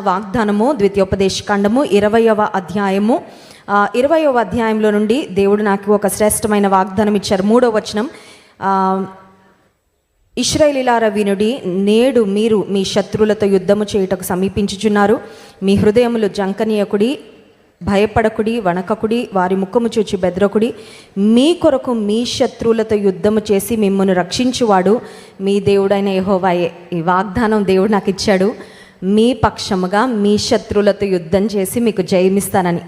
వాగ్దానము ద్వితీయోపదేశ ఖండము ఇరవయవ అధ్యాయము. ఇరవయవ అధ్యాయంలో నుండి దేవుడు నాకు ఒక శ్రేష్టమైన వాగ్దానం ఇచ్చారు. మూడో వచనం ఆ, ఇస్రాయేలీలార వినుడి నేడు మీరు మీ శత్రువులతో యుద్ధము చేయుటకు సమీపించుచున్నారు. మీ హృదయములు జంకనీయకుడి భయపడకుడి వణకకుడి వారి ముఖము చూచి బెదరకుడి. మీ కొరకు మీ శత్రువులతో యుద్ధము చేసి మిమ్మల్ని రక్షించువాడు మీ దేవుడైన యహోవాయే. ఈ వాగ్దానం దేవుడు నాకు ఇచ్చాడు. మీ పక్షముగా మీ శత్రువులతో యుద్ధం చేసి మీకు జయమిస్తానని.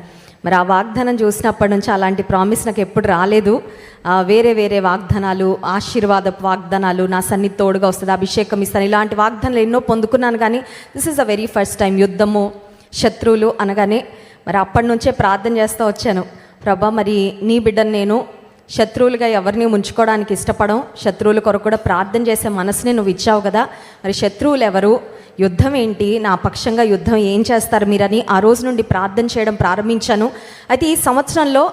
మరి ఆ వాగ్దానం చూసినప్పటి నుంచి అలాంటి ప్రామిస్ నాకు ఎప్పుడు రాలేదు. వేరే వేరే వాగ్దానాలు ఆశీర్వాదపు వాగ్దానాలు నా సన్నిధి తోడుగా వస్తుంది అభిషేకం ఇస్తాను ఇలాంటి వాగ్దానాలు ఎన్నో పొందుకున్నాను కానీ this is a very first time యుద్ధము శత్రువులు అనగానే మరి అప్పటి నుంచే ప్రార్థన చేస్తూ వచ్చాను. ప్రభా మరి నీ బిడ్డను నేను శత్రువులుగా ఎవరిని ఉంచుకోవడానికి ఇష్టపడం శత్రువుల కొరకు కూడా ప్రార్థన చేసే మనసుని నువ్వు ఇచ్చావు కదా. మరి శత్రువులు ఎవరు? యుద్ధం ఏంటి? నా పక్షంగా యుద్ధం ఏం చేస్తారు మీరని ఆ రోజు నుండి ప్రార్థన చేయడం ప్రారంభించాను. అయితే ఈ సంవత్సరంలో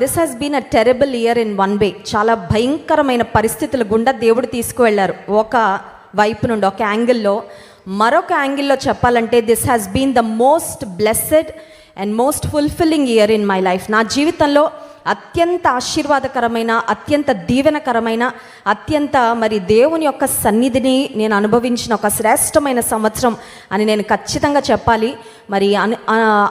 this has been a terrible year in one way చాలా భయంకరమైన పరిస్థితుల గుండా దేవుడు తీసుకువెళ్ళారు. ఒక వైపు నుండి ఒక యాంగిల్లో. మరొక యాంగిల్లో చెప్పాలంటే this has been the most blessed and most fulfilling year in my life నా జీవితంలో అత్యంత ఆశీర్వాదకరమైన అత్యంత దీవెనకరమైన అత్యంత మరి దేవుని యొక్క సన్నిధిని నేను అనుభవించిన ఒక శ్రేష్టమైన సంవత్సరం అని నేను ఖచ్చితంగా చెప్పాలి. మరి అను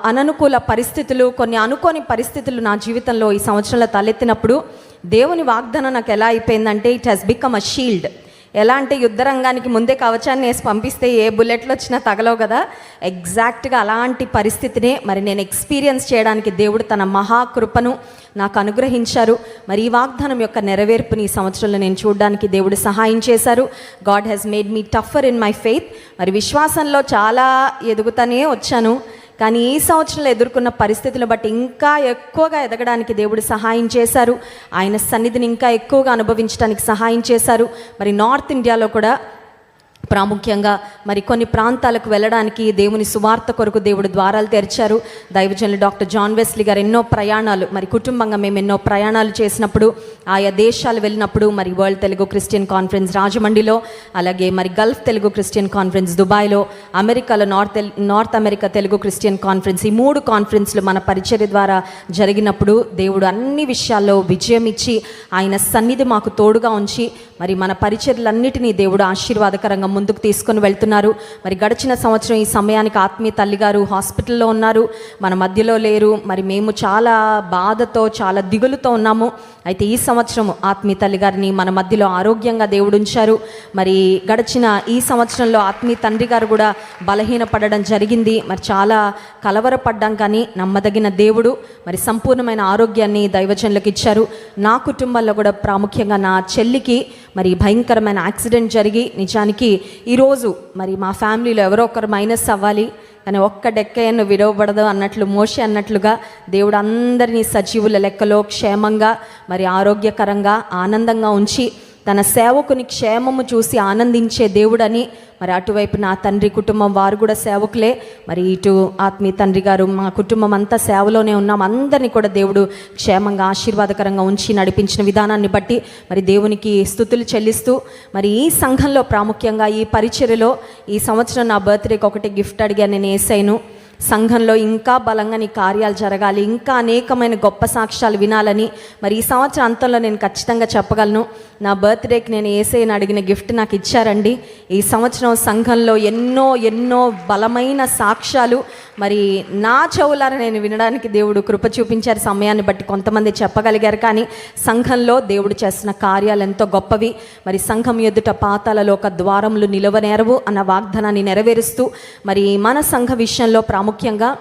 అననుకూల పరిస్థితులు కొన్ని అనుకోని పరిస్థితులు నా జీవితంలో ఈ సంవత్సరంలో తలెత్తినప్పుడు దేవుని వాగ్దానం నాకు ఎలా అయిపోయిందంటే it has become a shield ఎలా అంటే యుద్ధ రంగానికి ముందే కవచాన్ని వేసి పంపిస్తే ఏ బుల్లెట్లు వచ్చినా తగలవు కదా? ఎగ్జాక్ట్గా అలాంటి పరిస్థితినే మరి నేను ఎక్స్పీరియన్స్ చేయడానికి దేవుడు తన మహాకృపను నాకు అనుగ్రహించారు. మరి ఈ వాగ్దానం యొక్క నెరవేర్పుని ఈ సంవత్సరంలో నేను చూడడానికి దేవుడు సహాయం చేశారు. God has made me tougher in my faith మరి విశ్వాసంలో చాలా ఎదుగుతానే వచ్చాను. కానీ ఈ సంవత్సరంలో ఎదుర్కొన్న పరిస్థితులను బట్టి ఇంకా ఎక్కువగా ఎదగడానికి దేవుడు సహాయం చేశారు. ఆయన సన్నిధిని ఇంకా ఎక్కువగా అనుభవించడానికి సహాయం చేశారు. మరి నార్త్ ఇండియాలో కూడా ప్రాముఖ్యంగా మరి కొన్ని ప్రాంతాలకు వెళ్ళడానికి దేవుని సువార్త కొరకు దేవుడు ద్వారాలు తెరిచారు. దైవజనులు డాక్టర్ జాన్ వెస్లీ గారు ఎన్నో ప్రయాణాలు మరి కుటుంబంగా మేము ఎన్నో ప్రయాణాలు చేసినప్పుడు ఆయా దేశాలు వెళ్ళినప్పుడు మరి వరల్డ్ తెలుగు క్రిస్టియన్ కాన్ఫరెన్స్ రాజమండ్రిలో అలాగే మరి గల్ఫ్ తెలుగు క్రిస్టియన్ కాన్ఫరెన్స్ దుబాయ్లో అమెరికాలో north north America Telugu Christian conference ఈ మూడు కాన్ఫరెన్స్లు మన పరిచర్య ద్వారా జరిగినప్పుడు దేవుడు అన్ని విషయాల్లో విజయం ఇచ్చి ఆయన సన్నిధి మాకు తోడుగా ఉంచి మరి మన పరిచర్లన్నిటినీ దేవుడు ఆశీర్వాదకరంగా ముందుకు తీసుకొని వెళ్తున్నారు. మరి గడిచిన సంవత్సరం ఈ సమయానికి ఆత్మీయ తల్లిగారు హాస్పిటల్లో ఉన్నారు. మన మధ్యలో లేరు. మరి మేము చాలా బాధతో చాలా దిగులుతో ఉన్నాము. అయితే ఈ సంవత్సరం ఆత్మీయ తల్లిగారిని మన మధ్యలో ఆరోగ్యంగా దేవుడు ఉంచారు. మరి గడిచిన ఈ సంవత్సరంలో ఆత్మీయ తండ్రి గారు కూడా బలహీనపడడం జరిగింది. మరి చాలా కలవరపడ్డాం కానీ నమ్మదగిన దేవుడు మరి సంపూర్ణమైన ఆరోగ్యాన్ని దైవజనులకు ఇచ్చారు. నా కుటుంబంలో కూడా ప్రాముఖ్యంగా నా చెల్లికి మరి భయంకరమైన యాక్సిడెంట్ జరిగి నిజానికి ఈరోజు మరి మా ఫ్యామిలీలో ఎవరో ఒకరు మైనస్ అవ్వాలి కానీ ఒక్క డెక్కయ్యను విడవబడదు అన్నట్లు మోషి అన్నట్లుగా దేవుడు అందరినీ సజీవుల లెక్కలో క్షేమంగా మరి ఆరోగ్యకరంగా ఆనందంగా ఉంచి తన సేవకుని క్షేమము చూసి ఆనందించే దేవుడని మరి అటువైపు నా తండ్రి కుటుంబం వారు కూడా సేవకులే. మరి ఇటు ఆత్మీయ తండ్రి గారు మా కుటుంబం అంతా సేవలోనే ఉన్నాం. అందరినీ కూడా దేవుడు క్షేమంగా ఆశీర్వాదకరంగా ఉంచి నడిపించిన విధానాన్ని బట్టి మరి దేవునికి స్థుతులు చెల్లిస్తూ మరి ఈ సంఘంలో ప్రాముఖ్యంగా ఈ పరిచర్యలో ఈ సంవత్సరం నా బర్త్డేకి ఒకటి గిఫ్ట్ అడిగా నేను వేసాను సంఘంలో ఇంకా బలంగా నీ కార్యాలు జరగాలి ఇంకా అనేకమైన గొప్ప సాక్ష్యాలు వినాలని మరి ఈ సంవత్సరం అంతంలో నేను ఖచ్చితంగా చెప్పగలను. నా బర్త్డేకి నేను ఏసైని అడిగిన గిఫ్ట్ నాకు ఇచ్చారండి. ఈ సంవత్సరం సంఘంలో ఎన్నో ఎన్నో బలమైన సాక్ష్యాలు మరి నా చెవులారా నేను వినడానికి దేవుడు కృప చూపించారు సమయాన్ని బట్టి కొంతమంది చెప్పగలిగారు కానీ సంఘంలో దేవుడు చేసిన కార్యాలు ఎంతో గొప్పవి. మరి సంఘం ఎదుట పాతాలలో ఒక ద్వారములు నిలవనేరవు అన్న వాగ్దానాన్ని నెరవేరుస్తూ మరి మన సంఘ విషయంలో ప్రాముఖ్యంగా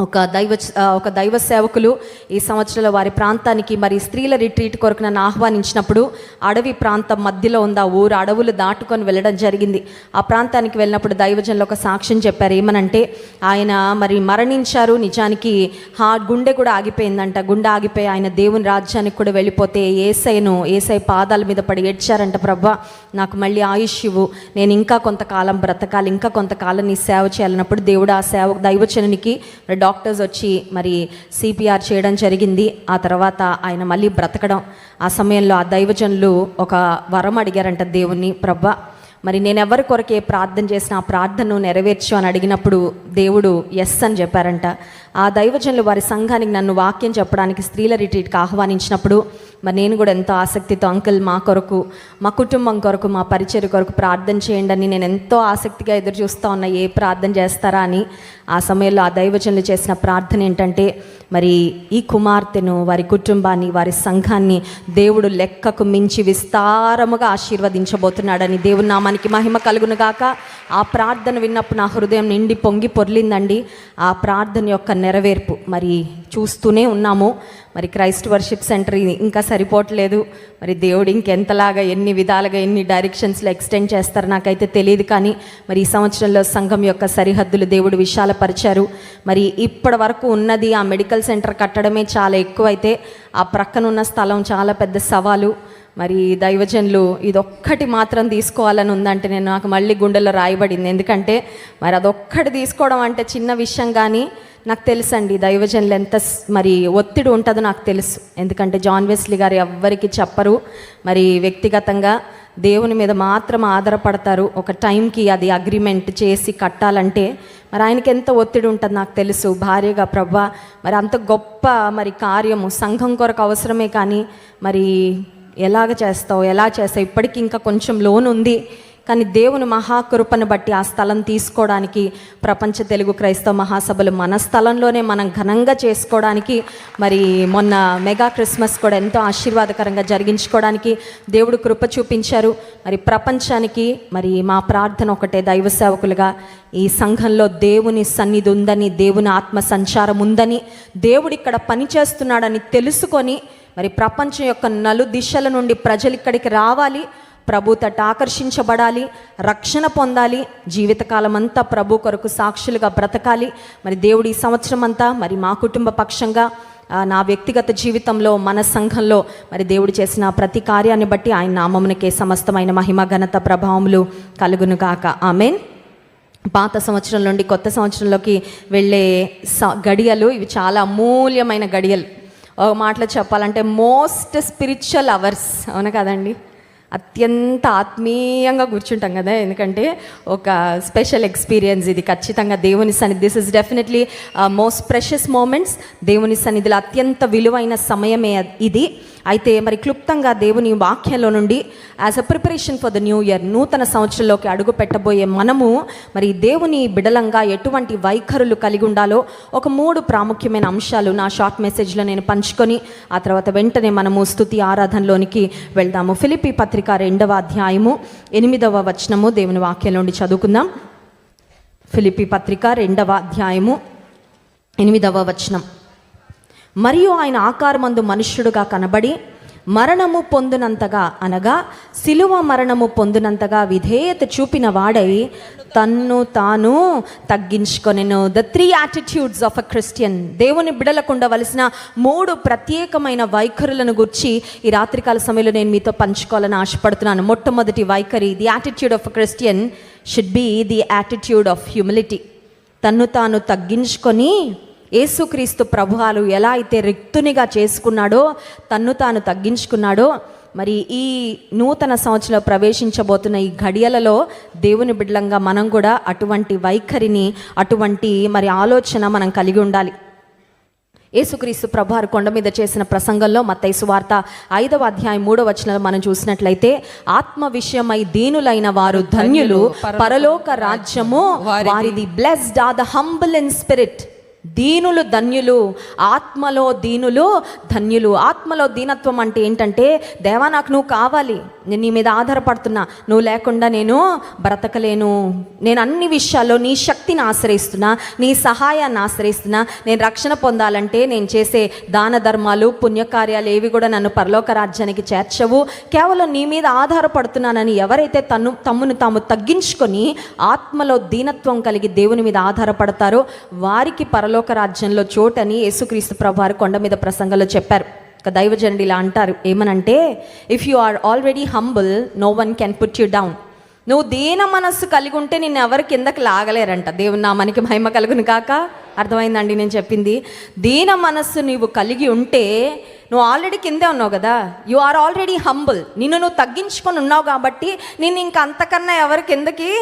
ఒక దైవ ఒక దైవ సేవకులు ఈ సంవత్సరంలో వారి ప్రాంతానికి మరి స్త్రీల రిట్రీట్ కొరకు నన్ను ఆహ్వానించినప్పుడు అడవి ప్రాంతం మధ్యలో ఉంది ఆ ఊరు అడవులు దాటుకొని వెళ్ళడం జరిగింది. ఆ ప్రాంతానికి వెళ్ళినప్పుడు దైవజనులు ఒక సాక్ష్యం చెప్పారు. ఏమనంటే ఆయన మరి మరణించారు. నిజానికి హా గుండె కూడా ఆగిపోయిందంట. గుండె ఆగిపోయి ఆయన దేవుని రాజ్యానికి కూడా వెళ్ళిపోతే ఏసైను ఏసై పాదాల మీద పడి ఏడ్చారంట ప్రభా. నాకు మళ్ళీ ఆయుష్ ఇవ్వు. నేను ఇంకా కొంతకాలం బ్రతకాలి ఇంకా కొంతకాలం నీ సేవ చేయాలన్నప్పుడు దేవుడు ఆ సేవ దైవచనునికి మరి డాక్టర్స్ వచ్చి మరి సిపిఆర్ చేయడం జరిగింది. ఆ తర్వాత ఆయన మళ్ళీ బ్రతకడం. ఆ సమయంలో ఆ దైవజనులు ఒక వరం అడిగారంట దేవుణ్ణి ప్రభా మరి నేను ఎవరి కొరకే ప్రార్థన చేసినా ఆ ప్రార్థనను నెరవేర్చు అని అడిగినప్పుడు దేవుడు ఎస్ అని చెప్పారంట. ఆ దైవజనులు వారి సంఘానికి నన్ను వాక్యం చెప్పడానికి స్త్రీల రిట్రీట్కి ఆహ్వానించినప్పుడు మరి నేను కూడా ఎంతో ఆసక్తితో అంకుల్ మా కొరకు మా కుటుంబం కొరకు మా పరిచయ కొరకు ప్రార్థన చేయండి అని నేను ఎంతో ఆసక్తిగా ఎదురు చూస్తూ ఉన్నా ఏ ప్రార్థన చేస్తారా అని. ఆ సమయంలో ఆ దైవజనులు చేసిన ప్రార్థన ఏంటంటే మరి ఈ కుమార్తెను వారి కుటుంబాన్ని వారి సంఘాన్ని దేవుడు లెక్కకు మించి విస్తారముగా ఆశీర్వదించబోతున్నాడని దేవుని నామానికి మహిమ కలుగును గాక. ఆ ప్రార్థన విన్నప్పుడు నా హృదయం నిండి పొంగి పొర్లిందండి. ఆ ప్రార్థన యొక్క నెరవేర్పు. మరి చూస్తూనే ఉన్నాము. మరి క్రైస్ట్ వర్షిప్ సెంటర్ ఇంకా సరిపోవట్లేదు. మరి దేవుడు ఇంకెంతలాగా ఎన్ని విధాలుగా ఎన్ని డైరెక్షన్స్లో ఎక్స్టెండ్ చేస్తారు నాకైతే తెలియదు కానీ మరి ఈ సంవత్సరంలో సంఘం యొక్క సరిహద్దులు దేవుడు విశాలపరిచారు. మరి ఇప్పటి వరకు ఉన్నది ఆ మెడికల్ సెంటర్ కట్టడమే చాలా ఎక్కువైతే ఆ ప్రక్కనున్న స్థలం చాలా పెద్ద సవాలు. మరి దైవజనులు ఇదొక్కటి మాత్రం తీసుకోవాలని ఉందంటే నేను నాకు మళ్ళీ గుండెలో రాయబడింది. ఎందుకంటే మరి అదొక్కటి తీసుకోవడం అంటే చిన్న విషయం కానీ నాకు తెలుసండి దైవజనులు ఎంత స్- మరి ఒత్తిడి ఉంటుందో నాకు తెలుసు. ఎందుకంటే జాన్ వెస్లీ గారు ఎవ్వరికి చెప్పరు. మరి వ్యక్తిగతంగా దేవుని మీద మాత్రం ఆధారపడతారు. ఒక టైంకి అది అగ్రిమెంట్ చేసి కట్టాలంటే మరి ఆయనకి ఎంత ఒత్తిడి ఉంటుంది నాకు తెలుసు. భార్యగా ప్రభా మరి అంత గొప్ప మరి కార్యము సంఘం కొరకు అవసరమే కానీ మరి ఎలాగ చేస్తావు ఎలా చేస్తావు? ఇప్పటికి ఇంకా కొంచెం లోన్ ఉంది కానీ దేవుని మహాకృపను బట్టి ఆ స్థలం తీసుకోవడానికి ప్రపంచ తెలుగు క్రైస్తవ మహాసభలు మన స్థలంలోనే మనం ఘనంగా చేసుకోవడానికి మరి మొన్న మెగా క్రిస్మస్ కూడా ఎంతో ఆశీర్వాదకరంగా జరిగించుకోవడానికి దేవుడు కృప చూపించారు. మరి ప్రపంచానికి మరి మా ప్రార్థన ఒకటే దైవ సేవకులుగా ఈ సంఘంలో దేవుని సన్నిధి ఉందని దేవుని ఆత్మ సంచారం ఉందని దేవుడు ఇక్కడ పనిచేస్తున్నాడని తెలుసుకొని మరి ప్రపంచం యొక్క నలు దిశల నుండి ప్రజలు ఇక్కడికి రావాలి. ప్రభు తట ఆకర్షించబడాలి రక్షణ పొందాలి జీవితకాలం అంతా ప్రభు కొరకు సాక్షులుగా బ్రతకాలి. మరి దేవుడి ఈ సంవత్సరం అంతా మరి మా కుటుంబ పక్షంగా నా వ్యక్తిగత జీవితంలో మన సంఘంలో మరి దేవుడు చేసిన ప్రతి కార్యాన్ని బట్టి ఆయన నామమునకే సమస్తమైన మహిమ ఘనత ప్రభావములు కలుగునుగాక. ఆమెన్. పాత సంవత్సరం నుండి కొత్త సంవత్సరంలోకి వెళ్ళే స గడియలు ఇవి చాలా అమూల్యమైన గడియలు. ఒక మాటలో చెప్పాలంటే మోస్ట్ స్పిరిచువల్ అవర్స్ అవును కదండి? అత్యంత ఆత్మీయంగా కూర్చుంటాం కదా. ఎందుకంటే ఒక స్పెషల్ ఎక్స్పీరియన్స్ ఇది. ఖచ్చితంగా దేవుని సన్నిధి. This is definitely most precious moments దేవుని సన్నిధిలో అత్యంత విలువైన సమయమే ఇది. అయితే మరి క్లుప్తంగా దేవుని వాక్యంలో నుండి as a preparation for the new year నూతన సంవత్సరంలోకి అడుగు పెట్టబోయే మనము మరి దేవుని బిడలంగా ఎటువంటి వైఖరులు కలిగి ఉండాలో ఒక మూడు ప్రాముఖ్యమైన అంశాలు నా షార్ట్ మెసేజ్లో నేను పంచుకొని ఆ తర్వాత వెంటనే మనము స్తుతి ఆరాధనలోనికి వెళ్దాము. ఫిలిపి పత్రిక రెండవ అధ్యాయము ఎనిమిదవ వచనము దేవుని వాక్యంలో నుండి చదువుకుందాం. ఫిలిపి పత్రిక రెండవ అధ్యాయము ఎనిమిదవ వచనం. మరియు ఆయన ఆకారమందు మనుష్యుడుగా కనబడి మరణము పొందినంతగా అనగా శిలువ మరణము పొందినంతగా విధేయత చూపిన వాడై తన్ను తాను తగ్గించుకొనెను. The three attitudes of a Christian దేవుని బిడలకు ఉండవలసిన మూడు ప్రత్యేకమైన వైఖరులను గుర్చి ఈ రాత్రికాల సమయంలో నేను మీతో పంచుకోవాలని ఆశపడుతున్నాను. మొట్టమొదటి వైఖరి the attitude of a Christian should be the attitude of humility తన్ను తాను తగ్గించుకొని యేసుక్రీస్తు ప్రభువాలు ఎలా అయితే రిక్తునిగా చేసుకున్నాడో తన్ను తాను తగ్గించుకున్నాడో మరి ఈ నూతన సంవత్సరంలో ప్రవేశించబోతున్న ఈ ఘడియలలో దేవుని బిడ్డలంగా మనం కూడా అటువంటి వైఖరిని అటువంటి మరి ఆలోచన మనం కలిగి ఉండాలి. యేసుక్రీస్తు ప్రభువారు కొండ మీద చేసిన ప్రసంగంలో మత్తయి వార్త ఐదవ అధ్యాయం మూడవ వచనంలో మనం చూసినట్లయితే ఆత్మ విషయమై దీనులైన వారు ధన్యులు పరలోక రాజ్యము వారిది blessed are the humble in spirit దీనులు ధన్యులు ఆత్మలో దీనులు ధన్యులు. ఆత్మలో దీనత్వం అంటే ఏంటంటే దేవా నాకు నువ్వు కావాలి నేను నీ మీద ఆధారపడుతున్నా నువ్వు లేకుండా నేను బ్రతకలేను. నేను అన్ని విషయాల్లో నీ శక్తిని ఆశ్రయిస్తున్నా నీ సహాయాన్ని ఆశ్రయిస్తున్నా. నేను రక్షణ పొందాలంటే నేను చేసే దాన ధర్మాలు పుణ్యకార్యాలు ఏవి కూడా నన్ను పరలోక రాజ్యానికి చేర్చవు. కేవలం నీ మీద ఆధారపడుతున్నానని ఎవరైతే తను తమ్మును తాము తగ్గించుకొని ఆత్మలో దీనత్వం కలిగి దేవుని మీద ఆధారపడతారో వారికి పరలోక రాజ్యంలో చోటని యేసుక్రీస్తు ప్రభువారు కొండ మీద ప్రసంగంలో చెప్పారు. ఒక దైవజనుడు ఇలా అంటారు. ఏమనంటే if you are already humble no one can put you down నువ్వు దీన మనస్సు కలిగి ఉంటే నిన్ను ఎవరు కిందకి లాగలేరంట. దేవుని మనకి మహిమ కలుగును కాక అర్థమైందండి నేను చెప్పింది. దీన మనస్సు నీవు కలిగి ఉంటే నువ్వు ఆల్రెడీ కిందే ఉన్నావు కదా. యు ఆర్ ఆల్రెడీ హంబుల్ నిన్ను నువ్వు తగ్గించుకొని ఉన్నావు కాబట్టి నేను ఇంక అంతకన్నా ఎవరి కిందకి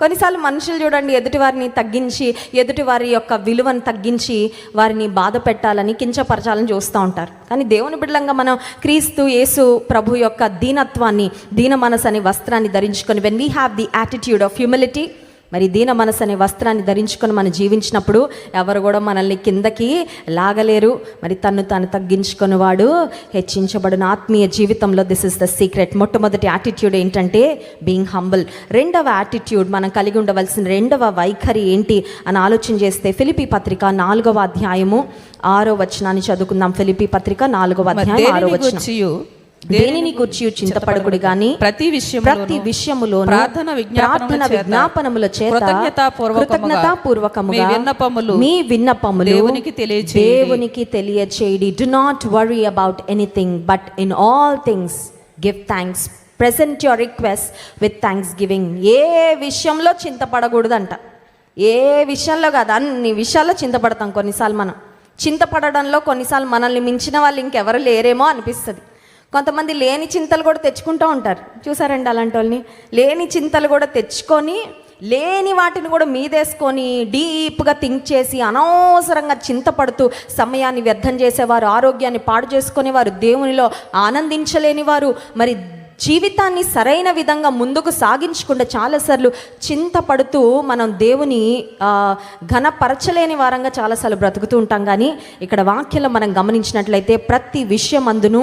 కొన్నిసార్లు మనుషులు చూడండి ఎదుటి వారిని తగ్గించి ఎదుటి వారి యొక్క విలువను తగ్గించి వారిని బాధ పెట్టాలని కించపరచాలని చూస్తూ ఉంటారు. కానీ దేవుని బిడ్డలంగా మనం క్రీస్తు యేసు ప్రభు యొక్క దీనత్వాన్ని దీన మనసు అనే వస్త్రాన్ని ధరించుకొని when we have the attitude of humility మరి దీన మనసు అనే వస్త్రాన్ని ధరించుకొని మనం జీవించినప్పుడు ఎవరు కూడా మనల్ని కిందకి లాగలేరు. మరి తన్ను తాను తగ్గించుకుని వాడు హెచ్చించబడిన ఆత్మీయ జీవితంలో దిస్ ఇస్ ద సీక్రెట్ మొట్టమొదటి యాటిట్యూడ్ ఏంటంటే బీయింగ్ హంబుల్ రెండవ యాటిట్యూడ్ మనం కలిగి ఉండవలసిన రెండవ వైఖరి ఏంటి అని ఆలోచన చేస్తే ఫిలిపి పత్రిక నాలుగవ అధ్యాయము ఆరో వచనాన్ని చదువుకుందాం. ఫిలిపి పత్రిక నాలుగవ అధ్యాయం ఆరో వచనం. దేనిని గుర్చి చింతపడకుడు గాని? ప్రతి విషయం ప్రతి విషయములో ప్రార్థన ప్రార్థన విజ్ఞాపనముల చేత కృతజ్ఞతాపూర్వకముగా మీ విన్నపములు మీ విన్నపములు దేవునికి తెలియచేయుడి. దేవునికి తెలియచేయడి. Do not worry about anything but in all things give thanks present your request with thanksgiving ఏ విషయంలో చింతపడకూడదంట. ఏ విషయంలో కాదు అన్ని విషయాల్లో చింతపడతాం కొన్నిసార్లు మనం. చింతపడడంలో కొన్నిసార్లు మనల్ని మించిన వాళ్ళు ఇంకెవరు లేరేమో అనిపిస్తుంది. కొంతమంది లేని చింతలు కూడా తెచ్చుకుంటూ ఉంటారు. చూసారండి అలాంటి వాళ్ళని లేని చింతలు కూడా తెచ్చుకొని లేని వాటిని కూడా మీదేసుకొని డీప్గా థింక్ చేసి అనవసరంగా చింతపడుతూ సమయాన్ని వ్యర్థం చేసేవారు ఆరోగ్యాన్ని పాడు చేసుకునేవారు దేవునిలో ఆనందించలేని వారు మరి జీవితాన్ని సరైన విధంగా ముందుకు సాగించకుండా చాలాసార్లు చింతపడుతూ మనం దేవుని ఘనపరచలేని వారంగా చాలాసార్లు బ్రతుకుతూ ఉంటాం. కానీ ఇక్కడ వాక్యంలో మనం గమనించినట్లయితే ప్రతి విషయం అందును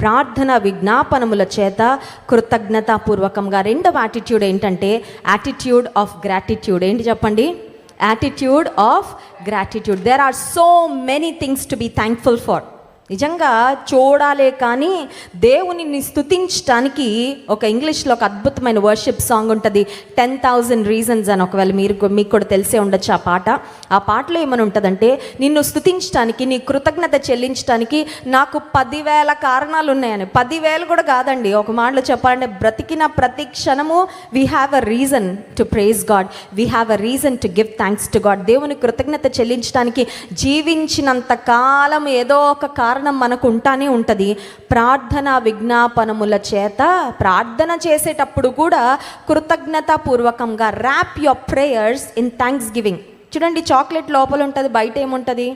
ప్రార్థన విజ్ఞాపనముల చేత కృతజ్ఞతాపూర్వకంగా రెండవ యాటిట్యూడ్ ఏంటంటే యాటిట్యూడ్ ఆఫ్ గ్రాటిట్యూడ్ ఏంటి చెప్పండి? Attitude of gratitude there are so many things to be thankful for నిజంగా చూడాలే కానీ దేవునిని స్థుతించటానికి ఒక ఇంగ్లీష్లో ఒక అద్భుతమైన వర్షిప్ సాంగ్ ఉంటుంది టెన్ థౌజండ్ రీజన్స్ అని. ఒకవేళ మీరు మీకు కూడా తెలిసే ఉండొచ్చు ఆ పాట. ఆ పాటలో ఏమని ఉంటుందంటే నిన్ను స్థుతించడానికి నీ కృతజ్ఞత చెల్లించడానికి నాకు పదివేల కారణాలు ఉన్నాయని పదివేలు కూడా కాదండి. ఒక మాటలో చెప్పాలంటే బ్రతికిన ప్రతి క్షణము we have a reason to praise God we have a reason to give thanks to God దేవుని కృతజ్ఞత చెల్లించడానికి జీవించినంత కాలం ఏదో ఒక కారణం కారణం మనకు ఉంటానే ఉంటుంది. ప్రార్థన విజ్ఞాపనముల చేత ప్రార్థన చేసేటప్పుడు కూడా కృతజ్ఞతాపూర్వకంగా wrap your prayers in thanksgiving చూడండి చాక్లెట్ లోపల ఉంటుంది బయట ఏముంటుంది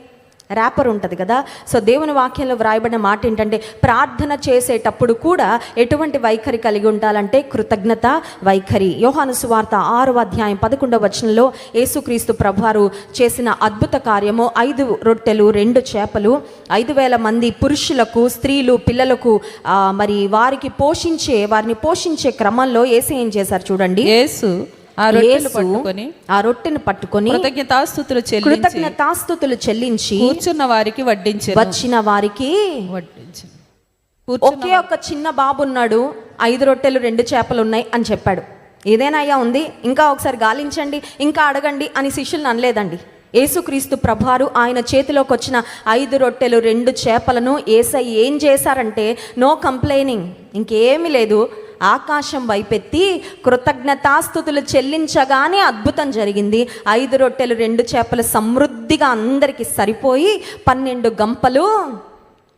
ర్యాపర్ ఉంటుంది కదా? సో దేవుని వాక్యంలో వ్రాయబడిన మాట ఏంటంటే ప్రార్థన చేసేటప్పుడు కూడా ఎటువంటి వైఖరి కలిగి ఉండాలంటే కృతజ్ఞత వైఖరి. యోహాను సువార్త ఆరో అధ్యాయం పదకొండవ వచనంలో యేసుక్రీస్తు ప్రభువారు చేసిన అద్భుత కార్యము ఐదు రొట్టెలు రెండు చేపలు ఐదు వేల మంది పురుషులకు స్త్రీలు పిల్లలకు మరి వారికి పోషించే వారిని పోషించే క్రమంలో ఏసు ఏం చేశారు చూడండి? యేసు ఆ రొట్టెలు యేసు పట్టుకొని ఆ రొట్టెను పట్టుకొని కృతజ్ఞతాస్తుతులు చెల్లించి కృతజ్ఞతాస్తుతులు చెల్లించి కూర్చున్న వారికి వడ్డించెను. వచ్చిన వారికి వడ్డించెను. ఒకే ఒక చిన్న బాబు ఉన్నాడు ఐదు రొట్టెలు రెండు చేపలు ఉన్నాయి అని చెప్పాడు. ఏదైనా అయ్యా ఉంది? ఇంకా ఒకసారి గాలించండి ఇంకా అడగండి అని శిష్యులను అనలేదండి. యేసుక్రీస్తు ప్రభారు ఆయన చేతిలోకి వచ్చిన ఐదు రొట్టెలు రెండు చేపలను ఏసై ఏం చేశారంటే నో కంప్లైనింగ్. ఇంకేమీ లేదు. ఆకాశం వైపెత్తి కృతజ్ఞతాస్థుతులు చెల్లించగానే అద్భుతం జరిగింది. ఐదు రొట్టెలు రెండు చేపలు సమృద్ధిగా అందరికీ సరిపోయి పన్నెండు గంపలు.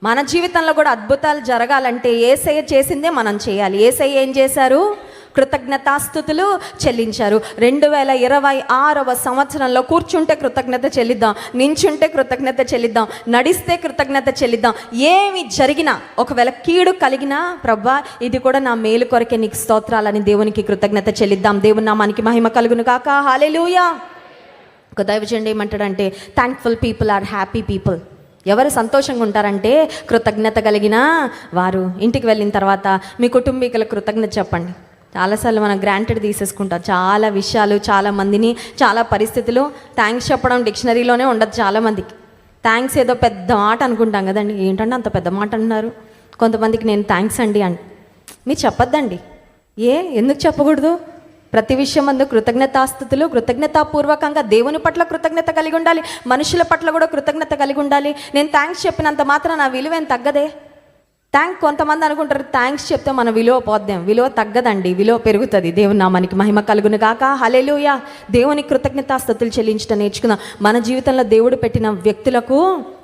మన జీవితంలో కూడా అద్భుతాలు జరగాలంటే ఏసయ్య చేసిందే మనం చేయాలి. ఏసయ్య ఏం చేశారు? కృతజ్ఞతాస్థుతులు చెల్లించారు. రెండు వేల ఇరవై ఆరవ సంవత్సరంలో కూర్చుంటే కృతజ్ఞత చెల్లిద్దాం నించుంటే కృతజ్ఞత చెల్లిద్దాం నడిస్తే కృతజ్ఞత చెల్లిద్దాం. ఏమి జరిగినా ఒకవేళ కీడు కలిగినా ప్రభా ఇది కూడా నా మేలు కొరకే నీకు స్తోత్రాలని దేవునికి కృతజ్ఞత చెల్లిద్దాం. దేవుని నామానికి మహిమ కలుగును కాక హాలెలూయా ఒక దైవజండి ఏమంటాడంటే thankful people are happy people ఎవరు సంతోషంగా ఉంటారంటే కృతజ్ఞత కలిగిన వారు ఇంటికి వెళ్ళిన తర్వాత మీ కుటుంబీకుల కృతజ్ఞత చెప్పండి. చాలాసార్లు మనం గ్రాంటెడ్ తీసేసుకుంటాం. చాలా విషయాలు చాలా మందిని చాలా పరిస్థితులు థ్యాంక్స్ చెప్పడం డిక్షనరీలోనే ఉండదు చాలామందికి థ్యాంక్స్ ఏదో పెద్ద మాట అనుకుంటాం కదండి. ఏంటంటే అంత పెద్ద మాట అంటున్నారు? కొంతమందికి నేను థ్యాంక్స్ అండి అని. మీరు చెప్పొద్దండి. ఏ? ఎందుకు చెప్పకూడదు? ప్రతి విషయం అందు కృతజ్ఞతాస్థుతులు కృతజ్ఞతాపూర్వకంగా దేవుని పట్ల కృతజ్ఞత కలిగి ఉండాలి. మనుషుల పట్ల కూడా కృతజ్ఞత కలిగి ఉండాలి. నేను థ్యాంక్స్ చెప్పినంత మాత్రం నా విలువ ఏం తగ్గదే. థ్యాంక్ కొంతమంది అనుకుంటారు థ్యాంక్స్ చెప్తే మన విలువ పోద్దాం విలువ తగ్గదండి విలువ పెరుగుతుంది. దేవుని నామానికి మహిమ కలుగును కాక హలేలుయా దేవుని కృతజ్ఞతాస్థుతులు చెల్లించడం నేర్చుకుందాం. మన జీవితంలో దేవుడు పెట్టిన వ్యక్తులకు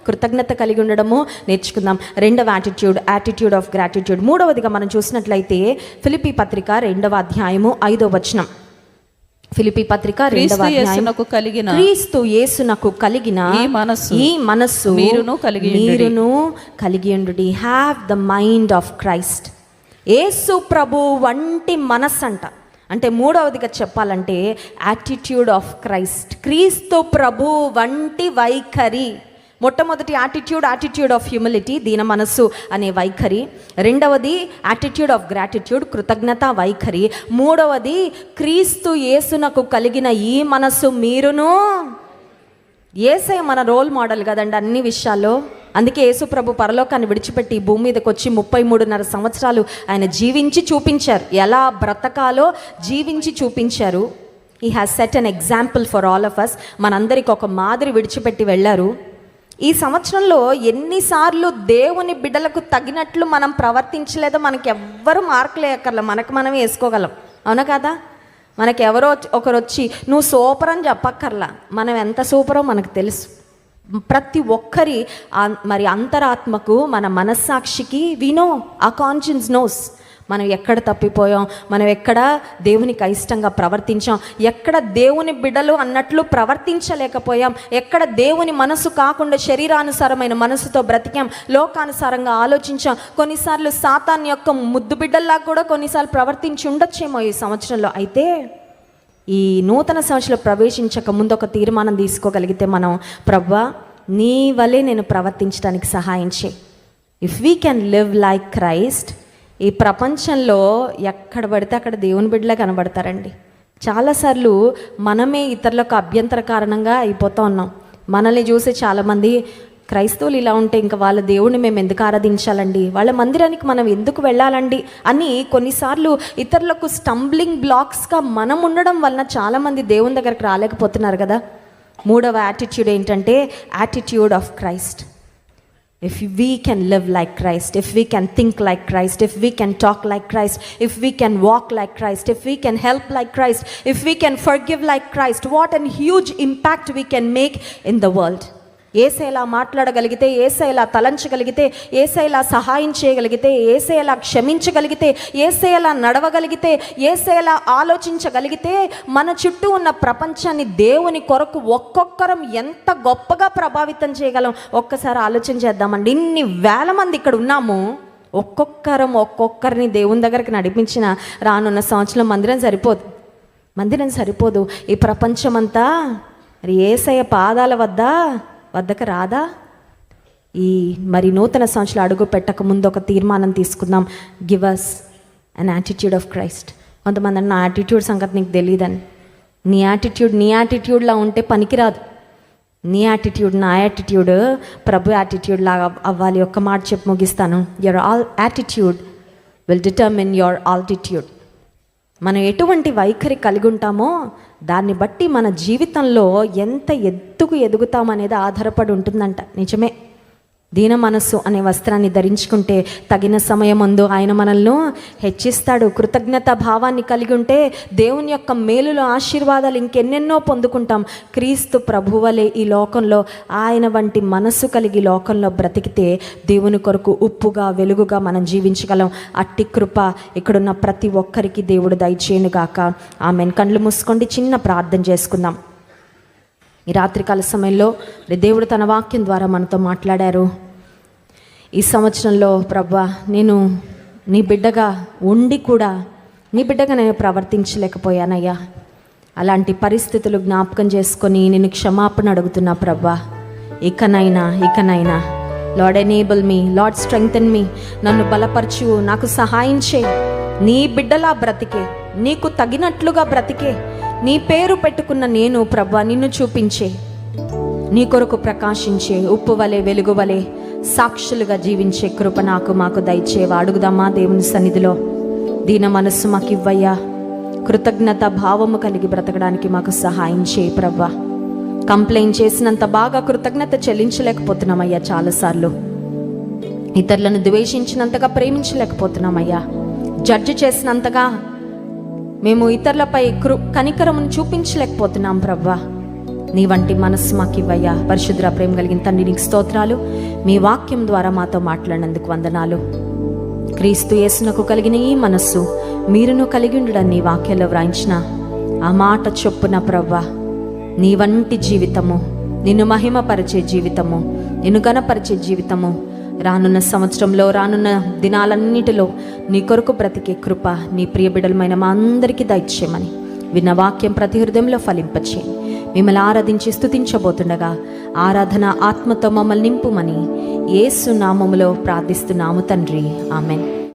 కృతజ్ఞత కలిగి ఉండడము నేర్చుకుందాం. రెండవ యాటిట్యూడ్ యాటిట్యూడ్ ఆఫ్ గ్రాటిట్యూడ్ మూడవదిగా మనం చూసినట్లయితే ఫిలిపి పత్రిక రెండవ అధ్యాయము ఐదో వచనం. ఫిలిపి పత్రిక రెండవ యేసునకు కలిగిన క్రీస్తు యేసునకు కలిగిన ఈ మనస్సు ఈ మనస్సు మీరును కలిగి. మీరును కలిగి ఉండుడి. Have the mind of Christ యేసు ప్రభు వంటి మనస్సు అంట అంటే మూడవదిగా చెప్పాలంటే యాటిట్యూడ్ ఆఫ్ క్రైస్ట్ క్రీస్తు ప్రభు వంటి వైఖరి. మొట్టమొదటి యాటిట్యూడ్ యాటిట్యూడ్ ఆఫ్ హ్యూమిలిటీ దీన మనస్సు అనే వైఖరి. రెండవది యాటిట్యూడ్ ఆఫ్ గ్రాటిట్యూడ్ కృతజ్ఞత వైఖరి. మూడవది క్రీస్తు యేసునకు కలిగిన ఈ మనస్సు మీరును. ఏసై మన రోల్ మోడల్ కదండి అన్ని విషయాల్లో. అందుకే యేసుప్రభు పరలోకాన్ని విడిచిపెట్టి భూమి మీదకి వచ్చి ముప్పై మూడున్నర సంవత్సరాలు ఆయన జీవించి చూపించారు. ఎలా బ్రతకాలో జీవించి చూపించారు. He has set an example for all of us మనందరికి ఒక మాదిరి విడిచిపెట్టి వెళ్ళారు. ఈ సంవత్సరంలో ఎన్నిసార్లు దేవుని బిడ్డలకు తగినట్లు మనం ప్రవర్తించలేదో మనకి ఎవ్వరు మార్కులు వేయక్కర్లే. మనకు మనం వేసుకోగలం. అవునా కదా? మనకి ఎవరో ఒకరు వచ్చి నువ్వు సూపర్ అని చెప్పక్కర్లా. మనం ఎంత సూపరో మనకు తెలుసు. ప్రతి ఒక్కరి మరి అంతరాత్మకు మన మనస్సాక్షికి వినో ఆ కాన్షియన్స్ నోస్ మనం ఎక్కడ తప్పిపోయాం? మనం ఎక్కడ దేవునికి అయిష్టంగా ప్రవర్తించాం? ఎక్కడ దేవుని బిడ్డలు అన్నట్లు ప్రవర్తించలేకపోయాం? ఎక్కడ దేవుని మనసు కాకుండా శరీరానుసారమైన మనసుతో బ్రతికాం? లోకానుసారంగా ఆలోచించాం? కొన్నిసార్లు సాతాన్ యొక్క ముద్దు బిడ్డల్లా కూడా కొన్నిసార్లు ప్రవర్తించి ఉండొచ్చేమో ఈ సంవత్సరంలో. అయితే ఈ నూతన సంవత్సరంలో ప్రవేశించక ముందు ఒక తీర్మానం తీసుకోగలిగితే మనం ప్రవ్వా నీ వలె నేను ప్రవర్తించడానికి సహాయం చేయి. If we can live like Christ ఈ ప్రపంచంలో ఎక్కడ పడితే అక్కడ దేవుని బిడ్డలే కనబడతారండి. చాలాసార్లు మనమే ఇతరులకు అభ్యంతర కారణంగా అయిపోతూ ఉన్నాం. మనల్ని చూసి చాలామంది క్రైస్తవులు ఇలా ఉంటే ఇంకా వాళ్ళ దేవుణ్ణి మేము ఎందుకు ఆరాధించాలండి? వాళ్ళ మందిరానికి మనం ఎందుకు వెళ్ళాలండి? అని కొన్నిసార్లు ఇతరులకు స్టంబ్లింగ్ బ్లాక్స్గా మనం ఉండడం వలన చాలామంది దేవుని దగ్గరకు రాలేకపోతున్నారు కదా. మూడవ యాటిట్యూడ్ ఏంటంటే attitude of Christ If we can live like Christ, if we can think like Christ, if we can talk like Christ, if we can walk like Christ, if we can help like Christ, if we can forgive like Christ, what an huge impact we can make in the world. ఏసైలా మాట్లాడగలిగితే ఏసైలా తలంచగలిగితే ఏసైలా సహాయం చేయగలిగితే ఏసైలా క్షమించగలిగితే ఏసైలా నడవగలిగితే ఏసైలా ఆలోచించగలిగితే మన చుట్టూ ఉన్న ప్రపంచాన్ని దేవుని కొరకు ఒక్కొక్కరం ఎంత గొప్పగా ప్రభావితం చేయగలం? ఒక్కసారి ఆలోచన చేద్దామండి. ఇన్ని వేల మంది ఇక్కడ ఉన్నాము. ఒక్కొక్కరం ఒక్కొక్కరిని దేవుని దగ్గరికి నడిపించిన రానున్న సంవత్సరం మందిరం సరిపోదు. మందిరం సరిపోదు. ఈ ప్రపంచమంతా మరి ఏసయ్య పాదాల వద్ద వద్దకు రాదా? ఈ మరి నూతన సంవత్సరాలు అడుగు పెట్టక ముందు ఒక తీర్మానం తీసుకుందాం. Give us an attitude of Christ కొంతమంది అన్న, నా యాటిట్యూడ్ సంగతి నీకు తెలియదని నీ యాటిట్యూడ్ నీ యాటిట్యూడ్లా ఉంటే పనికిరాదు. నీ యాటిట్యూడ్ నా యాటిట్యూడ్ ప్రభు యాటిట్యూడ్ లాగా అవ్వాలి. ఒక్క మాట చెప్పి ముగిస్తాను. Your all attitude will determine your altitude మనం ఎటువంటి వైఖరి కలిగి ఉంటామో దాన్ని బట్టి మన జీవితంలో ఎంత ఎత్తుకు ఎదుగుతామనేది ఆధారపడి ఉంటుందంట. నిజమే. దీన మనస్సు అనే వస్త్రాన్ని ధరించుకుంటే తగిన సమయమందు ఆయన మనల్ని హెచ్చిస్తాడు. కృతజ్ఞత భావాన్ని కలిగి ఉంటే దేవుని యొక్క మేలుల ఆశీర్వాదాలు ఇంకెన్నెన్నో పొందుకుంటాం. క్రీస్తు ప్రభువలే ఈ లోకంలో ఆయన వంటి మనస్సు కలిగి లోకంలో బ్రతికితే దేవుని కొరకు ఉప్పుగా వెలుగుగా మనం జీవించగలం. అట్టి కృప ఇక్కడున్న ప్రతి ఒక్కరికి దేవుడు దయచేయనుగాక. ఆమెను. కళ్ళు మూసుకోండి చిన్న ప్రార్థన చేసుకుందాం. ఈ రాత్రికాల సమయంలో దేవుడు తన వాక్యం ద్వారా మనతో మాట్లాడారు. ఈ సంవత్సరంలో ప్రభా నేను నీ బిడ్డగా ఉండి కూడా నీ బిడ్డగా నేను ప్రవర్తించలేకపోయానయ్యా. అలాంటి పరిస్థితులు జ్ఞాపకం చేసుకొని నేను క్షమాపణ అడుగుతున్నా ప్రభా. ఇకనైనా ఇకనైనా. Lord enable me Lord strengthen me నన్ను బలపరచు. నాకు సహాయం నీ బిడ్డలా బ్రతికే. నీకు తగినట్లుగా బ్రతికే. నీ పేరు పెట్టుకున్న నేను ప్రభా నిన్ను చూపించే. నీ కొరకు ప్రకాశించే. ఉప్పు వలె వెలుగు వలె. సాక్షులుగా జీవించే కృప నాకు మాకు దయచేవా అడుగుదామా దేవుని సన్నిధిలో? దీన మనస్సు మాకు ఇవ్వయ్యా కృతజ్ఞత భావము కలిగి బ్రతకడానికి మాకు సహాయం చేయి ప్రవ్వా. కంప్లైంట్ చేసినంత బాగా కృతజ్ఞత చెల్లించలేకపోతున్నామయ్యా చాలాసార్లు. ఇతరులను ద్వేషించినంతగా ప్రేమించలేకపోతున్నామయ్యా. జడ్జి చేసినంతగా మేము ఇతరులపై కృ కనికరమును చూపించలేకపోతున్నాం ప్రవ్వా. నీ వంటి మనస్సు మాకు ఇవ్వయ్యా పరిశుద్ర ప్రేమ కలిగిన తండ్రి నీకు స్తోత్రాలు. మీ వాక్యం ద్వారా మాతో మాట్లాడినందుకు వందనాలు. క్రీస్తు యేసునకు కలిగిన ఈ మనస్సు మీరును కలిగి ఉండడం నీ వాక్యంలో వ్రాయించిన ఆ మాట చొప్పున ప్రవ్వా నీ వంటి జీవితము నిన్ను మహిమపరిచే జీవితము నిన్ను గణపరిచే జీవితము రానున్న సంవత్సరంలో రానున్న దినాలన్నిటిలో నీ కొరకు బ్రతికే కృప నీ ప్రియబిడలమైన మా అందరికీ దయచేయమని విన్న వాక్యం ప్రతి హృదయంలో ఫలింపచేయండి. మిమ్మల్ని ఆరాధించి స్తుతించబోతుండగా ఆరాధన ఆత్మతో మమ్మల్ని నింపుమని ఏసు నామములో ప్రార్థిస్తున్నాము తండ్రి. ఆమెన్.